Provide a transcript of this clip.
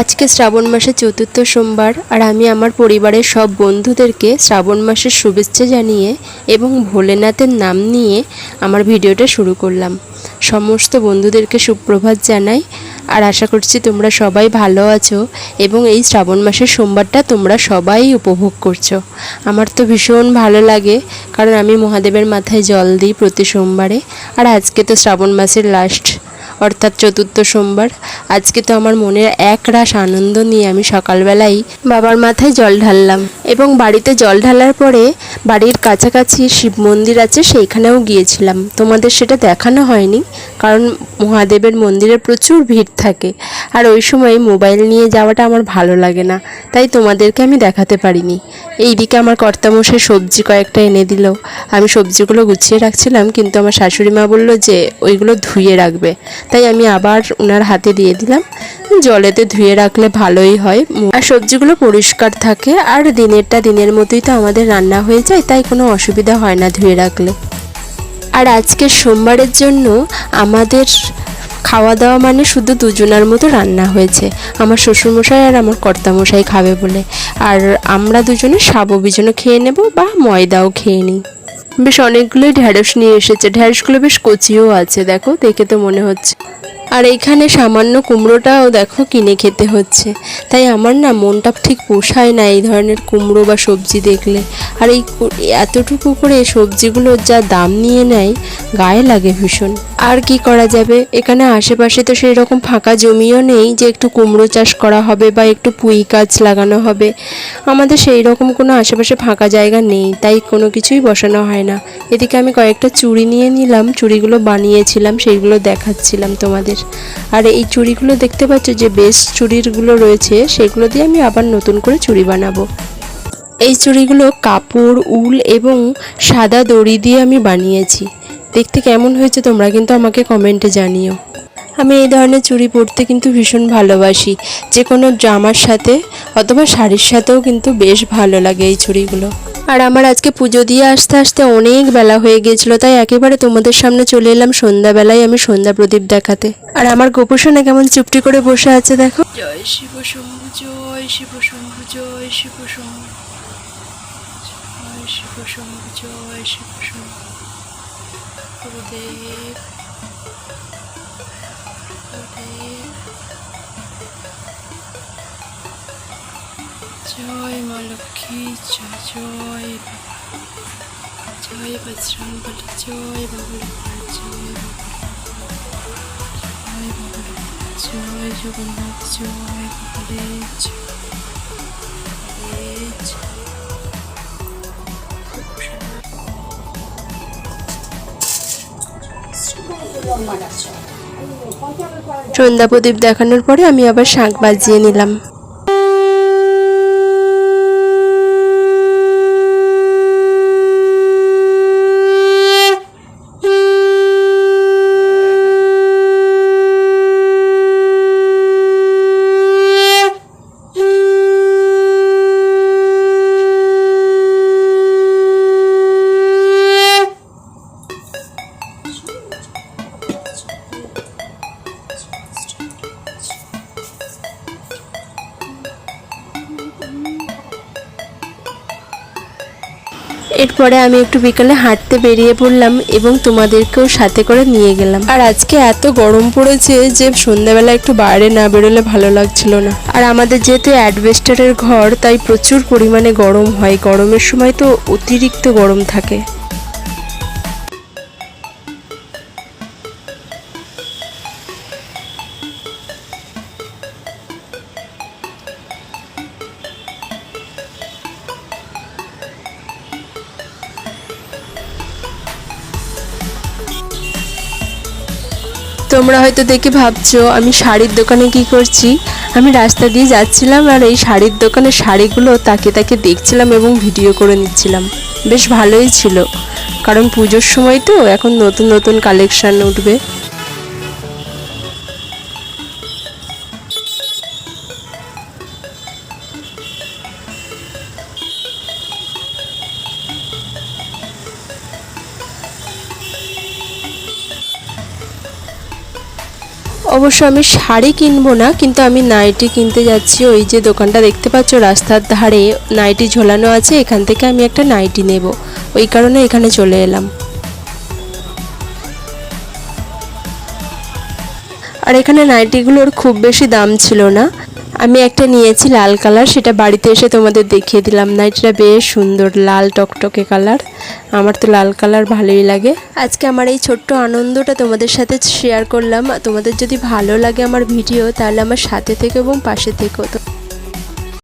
আজকে শ্রাবণ মাসের চতুর্থ সোমবার আর আমি আমার পরিবারের সব বন্ধুদেরকে শ্রাবণ মাসের শুভেচ্ছা জানিয়ে এবং ভোলেনাথের নাম নিয়ে আমার ভিডিওটা শুরু করলাম। সমস্ত বন্ধুদেরকে সুপ্রভাত জানাই আর আশা করছি তোমরা সবাই ভালো আছো এবং এই শ্রাবণ মাসের সোমবারটা তোমরা সবাই উপভোগ করছ। আমার তো ভীষণ ভালো লাগে কারণ আমি মহাদেবের মাথায় জল দিই প্রতি সোমবারে আর আজকে তো শ্রাবণ মাসের লাস্ট অর্থাৎ চতুর্থ সোমবার। আজকে তো আমার মনের এক রাস আনন্দ নিয়ে আমি সকালবেলাই বাবার মাথায় জল ঢাললাম এবং বাড়িতে জল ঢালার পরে বাড়ির কাছাকাছি শিব মন্দির আছে, সেইখানেও গিয়েছিলাম। তোমাদের সেটা দেখানো হয়নি, কারণ মহাদেবের মন্দিরে প্রচুর ভিড় থাকে। আর ওই সময় মোবাইল নিয়ে যাওয়াটা আমার ভালো লাগে না, তাই তোমাদেরকে আমি দেখাতে পারিনি। এইদিকে আমার কর্তামশাই সবজি কয়েকটা এনে দিল। আমি সবজিগুলো গুছিয়ে রাখছিলাম, কিন্তু আমার শাশুড়ি মা বলল যে, ওইগুলো ধুয়ে রাখবে। তাই আমি আবার ওনার হাতে দিয়ে দিলাম। জলেতে ধুয়ে রাখলে ভালোই হয়। আর সবজিগুলো পরিষ্কার থাকে। আর দিনেরটা দিনের মতোই তো আমাদের রান্না হয়ে যায়, তাই কোনো অসুবিধা হয় না ধুয়ে রাখলে। আর আজকে সোমবারের জন্য আমাদের খাওয়া দাওয়া মানে শুধু দুজনার মতো রান্না হয়েছে। আমার শ্বশুরমশাই আর আমার কর্তামশাই খাবে বলে। আর আমরা দুজনে সাবু বিজনও খেয়ে নেব বা ময়দাও খেয়ে নিই। বেশ অনেকগুলোই ঢ্যাঁড়স নিয়ে এসেছে। ঢ্যাঁড়সগুলো বেশ কচিও আছে, দেখো, দেখে তো মনে হচ্ছে। আর এইখানে সামান্য কুমড়োটাও দেখো কিনে খেতে হচ্ছে। তাই আমার না মনটা ঠিক পোষায় না এই ধরনের কুমড়ো বা সবজি দেখলে। আর এই এতটুকু করে সবজিগুলোর যা দাম নিয়ে নেয়, গায়ে লাগে ভীষণ। আর কি করা যাবে? এখানে আশেপাশে তো সেই রকম ফাঁকা জমিও নেই যে একটু কুমড়ো চাষ করা হবে বা একটু পুঁই গাছ লাগানো হবে। আমাদের সেই রকম কোনো আশেপাশে ফাঁকা জায়গা নেই, তাই কোনো কিছুই বসানো হয় না। এদিকে আমি কয়েকটা চুড়ি নিয়ে নিলাম, চুড়িগুলো বানিয়েছিলাম, সেইগুলো দেখাচ্ছিলাম তোমাদের। আর এই চুড়িগুলো দেখতে পাচ্ছ যে বেশ চুড়িরগুলো রয়েছে, সেগুলো দিয়ে আমি আবার নতুন করে চুড়ি বানাবো। এই চুড়িগুলো কাপড়, উল এবং সাদা দড়ি দিয়ে আমি বানিয়েছি। দেখতে কেমন হয়েছে তোমরা কিন্তু আমাকে কমেন্টে জানিও। আমি এই ধরনের চুড়ি পরতে কিন্তু ভীষণ ভালোবাসি। যে কোনো জামার সাথে অথবা শাড়ির সাথেও কিন্তু বেশ ভালো লাগে এই চুড়িগুলো। আর আমার আজকে পুজো দিয়ে আসতে আসতে অনেক বেলা হয়ে গিয়েছিল, তাই একেবারে তোমাদের সামনে চলে এলাম সন্ধ্যাবেলায় আমি সন্ধ্যা প্রদীপ দেখাতে। আর আমার গোপোষণা কেমন চুপটি করে বসে আছে দেখো। জয় শিব শম্ভু জয় শিব শম্ভু জয় শিব শম্ভু জয় শিব শম্ভু জয় শিব শম্ভু জয় মা লক্ষ্মী জয় বাবা। জয় বজরং বলি জয় বাবু লোকনাথ, জয় জয় বাবু লোকনাথ, জয় জগন্নাথ জয় বাবুলের জয় জয়। সন্ধ্যা প্রদীপ দেখানোর পরে আমি আবার শাঁখ বাজিয়ে নিলাম। এরপরে আমি একটু বিকালে হাঁটতে বেরিয়ে পড়লাম এবং তোমাদেরকেও সাথে করে নিয়ে গেলাম। আর আজকে এত গরম পড়েছে যে সন্ধ্যাবেলা একটু বাইরে না বেরোলে ভালো লাগছিল না। আর আমাদের যেহেতু অ্যাডভেস্টারের ঘর, তাই প্রচুর পরিমাণে গরম হয়। গরমের সময় তো অতিরিক্ত গরম থাকে। তোমরা হয়তো দেখে ভাবছ, আমি শাড়ির দোকানে কি করছি? আমি রাস্তা দিয়ে যাচ্ছিলাম আর এই শাড়ির দোকানের শাড়িগুলো তাকে তাকে দেখছিলাম এবং ভিডিও করে নিচ্ছিলাম। বেশ ভালোই ছিল। কারণ পুজোর সময় তো এখন নতুন নতুন কালেকশান উঠবে। অবশ্য আমি শাড়ি কিনবো না, কিন্তু আমি নাইটি কিনতে যাচ্ছি। ওই যে দোকানটা দেখতে পাচ্ছ, রাস্তার ধারে নাইটি ঝোলানো আছে, এখান থেকে আমি একটা নাইটি নেব। ওই কারণে এখানে চলে এলাম। আর এখানে নাইটিগুলোর খুব বেশি দাম ছিল না। আমি একটা নিয়েছি লাল কালার, সেটা বাড়িতে এসে তোমাদের দেখিয়ে দিলাম। না এটা বেশ সুন্দর, লাল টকটকে কালার। আমার তো লাল কালার ভালোই লাগে। আজকে আমার এই ছোট্ট আনন্দটা তোমাদের সাথে শেয়ার করলাম। তোমাদের যদি ভালো লাগে আমার ভিডিও, তাহলে আমার সাথে থেকে এবং পাশে থেকেও তো